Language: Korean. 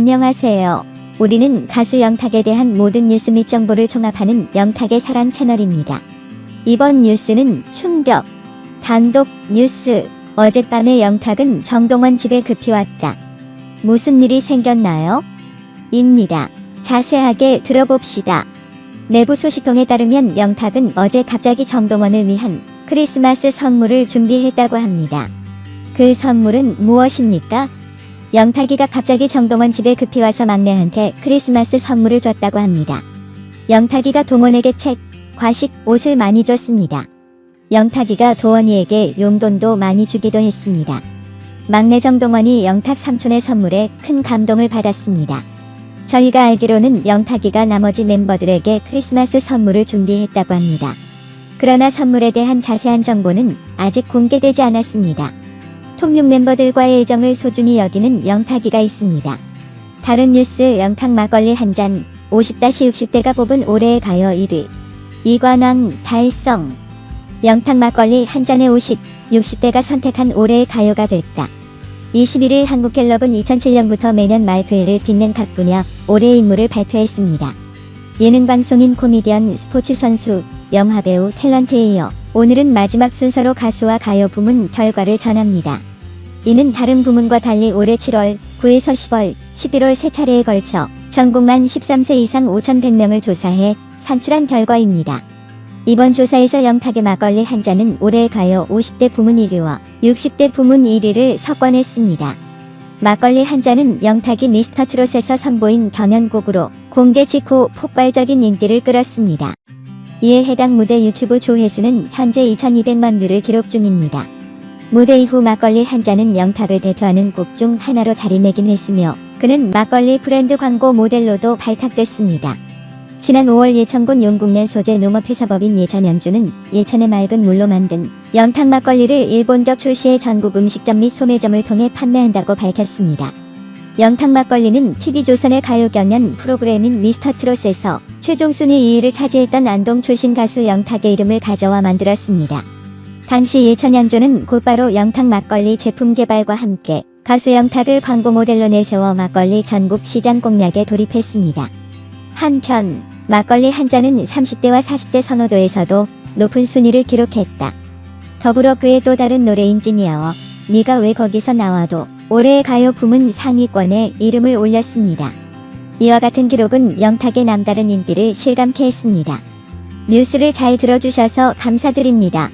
안녕하세요. 우리는 가수 영탁에 대한 모든 뉴스 및 정보를 종합하는 영탁의 사랑 채널입니다. 이번 뉴스는 충격, 단독 뉴스. 어젯밤에 영탁은 정동원 집에 급히 왔다. 무슨 일이 생겼나요? 입니다. 자세하게 들어봅시다. 내부 소식통에 따르면 영탁은 어제 갑자기 정동원을 위한 크리스마스 선물을 준비했다고 합니다. 그 선물은 무엇입니까? 영탁이가 갑자기 정동원 집에 급히 와서 막내한테 크리스마스 선물을 줬다고 합니다. 영탁이가 동원에게 책, 과식, 옷을 많이 줬습니다. 영탁이가 도원이에게 용돈도 많이 주기도 했습니다. 막내 정동원이 영탁 삼촌의 선물에 큰 감동을 받았습니다. 저희가 알기로는 영탁이가 나머지 멤버들에게 크리스마스 선물을 준비했다고 합니다. 그러나 선물에 대한 자세한 정보는 아직 공개되지 않았습니다. 통육 멤버들과의 애정을 소중히 여기는 영탁이가 있습니다. 다른 뉴스 영탁 막걸리 한 잔 50-60대가 뽑은 올해의 가요 1위 이관왕 달성 영탁 막걸리 한 잔에 50, 60대가 선택한 올해의 가요가 됐다. 21일 한국갤럽은 2007년부터 매년 말 그 해를 빛낸 각 분야 올해의 인물을 발표했습니다. 예능방송인 코미디언, 스포츠 선수, 영화배우, 탤런트에 이어 오늘은 마지막 순서로 가수와 가요 부문 결과를 전합니다. 이는 다른 부문과 달리 올해 7월, 9에서 10월, 11월 세 차례에 걸쳐 전국만 13세 이상 5,100명을 조사해 산출한 결과입니다. 이번 조사에서 영탁의 막걸리 한 잔은 올해 가요 50대 부문 1위와 60대 부문 1위를 석권했습니다. 막걸리 한 잔은 영탁이 미스터 트롯에서 선보인 경연곡으로 공개 직후 폭발적인 인기를 끌었습니다. 이에 해당 무대 유튜브 조회수는 현재 2200만 뷰를 기록 중입니다. 무대 이후 막걸리 한 잔은 영탁을 대표하는 곡 중 하나로 자리매김했으며 그는 막걸리 브랜드 광고 모델로도 발탁됐습니다. 지난 5월 예천군 용국면 소재 농업회사법인 예천연주는 예천의 맑은 물로 만든 영탁 막걸리를 일본격 출시의 전국 음식점 및 소매점을 통해 판매한다고 밝혔습니다. 영탁 막걸리는 TV조선의 가요 경연 프로그램인 미스터 트롯에서 최종 순위 2위를 차지했던 안동 출신 가수 영탁의 이름을 가져와 만들었습니다. 당시 예천양조는 곧바로 영탁 막걸리 제품 개발과 함께 가수 영탁을 광고 모델로 내세워 막걸리 전국 시장 공략에 돌입했습니다. 한편 막걸리 한 잔은 30대와 40대 선호도에서도 높은 순위를 기록했다. 더불어 그의 또 다른 노래인 찐이야워 네가 왜 거기서 나와도 올해의 가요 부문 상위권에 이름을 올렸습니다. 이와 같은 기록은 영탁의 남다른 인기를 실감케 했습니다. 뉴스를 잘 들어주셔서 감사드립니다.